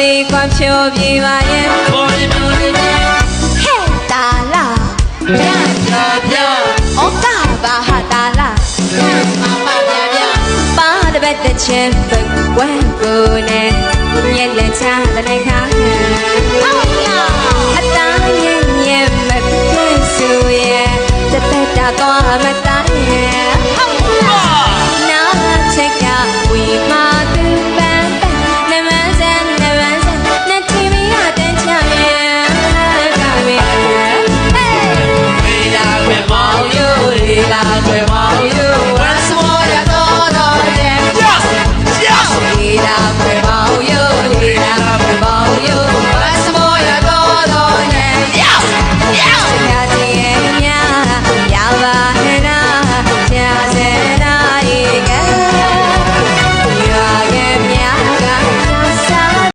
လေးကွာဖြိုပြပါရဲ့ဘောရီမျိုးလေးနဲ့ဟဲ့တာလာပြပြပြဩကာဘာဟာတာလာမမပြပြပါတပတ်တစ်ချင်းပဝဲကိုနဲ့ညက်လက်ချတဲ့ခါဟဲ့ဟုတ်လားအသားညင်ညင်မဖြစ်ဆိုရဲ့တပတ်တာတော့မတ